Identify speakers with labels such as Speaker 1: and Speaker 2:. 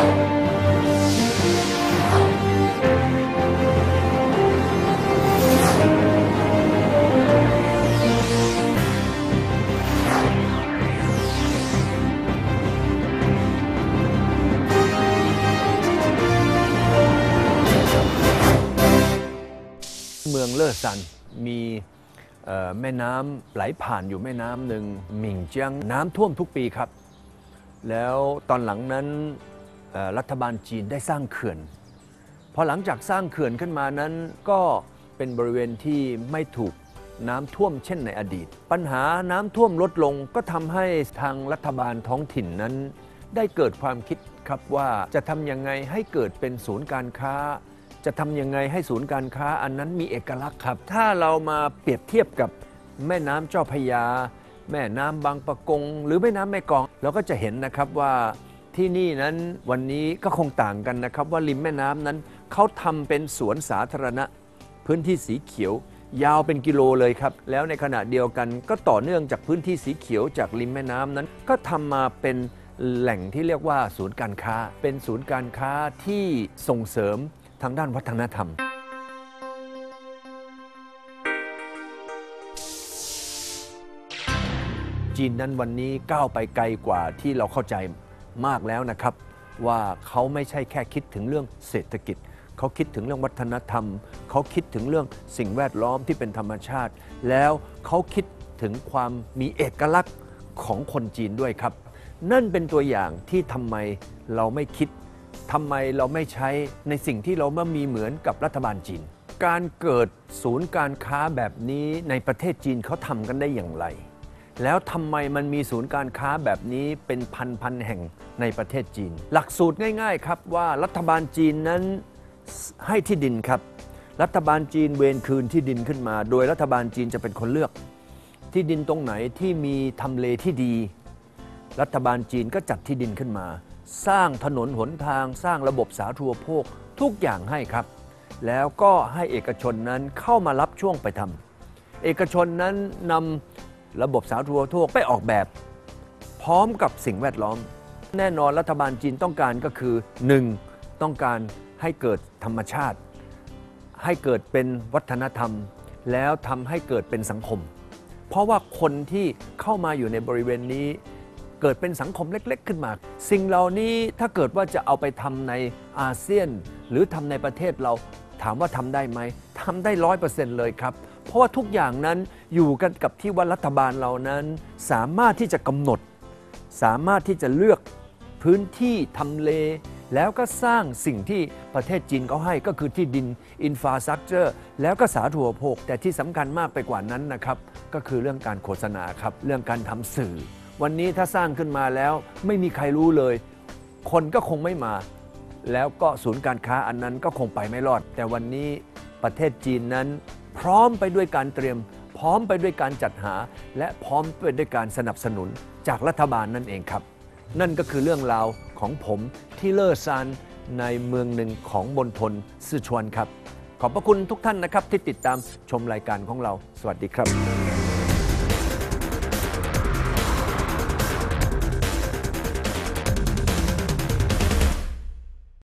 Speaker 1: เมืองเลอซันมีแม่น้ำไหลผ่านอยู่แม่น้ำหนึ่งหมิงเจียงน้ำท่วมทุกปีครับ แล้วตอนหลังนั้น รัฐบาลจีนได้สร้างเขื่อน พอหลังจากสร้างเขื่อนขึ้นมานั้น ก็เป็นบริเวณที่ไม่ถูกน้ำท่วมเช่นในอดีต ปัญหาน้ำท่วมลดลงก็ทำให้ทางรัฐบาลท้องถิ่นนั้น ได้เกิดความคิดครับว่าจะทำยังไงให้เกิดเป็นศูนย์การค้า จะทำยังไงให้ศูนย์การค้าอันนั้นมีเอกลักษณ์ครับ ถ้าเรามาเปรียบเทียบกับแม่น้ำเจ้าพยา แม่น้ำบางปะกง หรือแม่น้ำแม่กอง เราก็จะเห็นนะครับว่า ที่นี่นั้นวันนี้ก็คงต่างกันนะครับ ว่าริมแม่น้ำนั้นเขาทำเป็นสวนสาธารณะ พื้นที่สีเขียวยาวเป็นกิโลเลยครับ แล้วในขณะเดียวกันก็ต่อเนื่องจากพื้นที่สีเขียวจากริมแม่น้ำนั้น ก็ทำมาเป็นแหล่งที่เรียกว่าศูนย์การค้า เป็นศูนย์การค้าที่ส่งเสริมทางด้านวัฒนธรรม จีนนั้นวันนี้ก้าวไปไกลกว่าที่เราเข้าใจ มากแล้วนะครับ ว่าเขาไม่ใช่แค่คิดถึงเรื่องเศรษฐกิจ เขาคิดถึงเรื่องวัฒนธรรม เขาคิดถึงเรื่องสิ่งแวดล้อมที่เป็นธรรมชาติ แล้วเขาคิดถึงความมีเอกลักษณ์ของคนจีนด้วยครับ นั่นเป็นตัวอย่างที่ทำไมเราไม่คิดทำไมเราไม่ใช้ในสิ่งที่เราไม่มีเหมือนกับรัฐบาลจีน การเกิดศูนย์การค้าแบบนี้ในประเทศจีนเขาทำกันได้อย่างไร แล้วทำไมมันมีศูนย์การค้าแบบนี้เป็นพันๆแห่งในประเทศจีน หลักสูตรง่าย ๆ ครับว่ารัฐบาลจีนนั้นให้ที่ดินครับ รัฐบาลจีนเวรคืนที่ดินขึ้นมา โดยรัฐบาลจีนจะเป็นคนเลือก ที่ดินตรงไหนที่มีทำเลที่ดี รัฐบาลจีนก็จัดที่ดินขึ้นมา สร้างถนนหนทางสร้างระบบสาธารณูปโภคทุกอย่างให้ครับ แล้วก็ให้เอกชนนั้นเข้ามารับช่วงไปทำเอกชนนั้นนำ ระบบสาธารณูปโภคไปออกแบบ พร้อมกับสิ่งแวดล้อม แน่นอนรัฐบาลจีนต้องการก็คือ 1. ต้องการให้เกิดธรรมชาติ ให้เกิดเป็นวัฒนธรรม แล้วทำให้เกิดเป็นสังคม เพราะว่าคนที่เข้ามาอยู่ในบริเวณนี้ เกิดเป็นสังคมเล็ก ๆ ขึ้นมา สิ่งเหล่านี้ถ้าเกิดว่าจะเอาไปทำในอาเซียน หรือทำในประเทศเราถามว่าทำได้ไหม ทำได้ร้อยเปอร์เซ็นต์เลยครับ เพราะว่าทุกอย่างนั้นอยู่กันกับที่ว่ารัฐบาลเรานั้น สามารถที่จะกำหนด สามารถที่จะเลือกพื้นที่ทำเล แล้วก็สร้างสิ่งที่ประเทศจีนเขาให้ก็คือที่ดินอินฟาส t ั c เจอร์แล้วก็สาธารณภคแต่ที่สำคัญมากไปกว่านั้นนะครับ ก็คือเรื่องการโฆษณาครับ เรื่องการทำสื่อ วันนี้ถ้าสร้างขึ้นมาแล้วไม่มีใครรู้เลย คนก็คงไม่มา แล้วก็ศูนย์การค้าอันนั้นก็คงไปไม่รอด แต่วันนี้ ประเทศจีนนั้น พร้อมไปด้วยการเตรียม พร้อมไปด้วยการจัดหา และพร้อมไปด้วยการสนับสนุนจากรัฐบาลนั่นเองครับ นั่นก็คือเรื่องราวของผมที่เลอซานในเมืองหนึ่งของมณฑลซือชวนครับ ขอบพระคุณทุกท่านนะครับที่ติดตามชมรายการของเรา สวัสดีครับ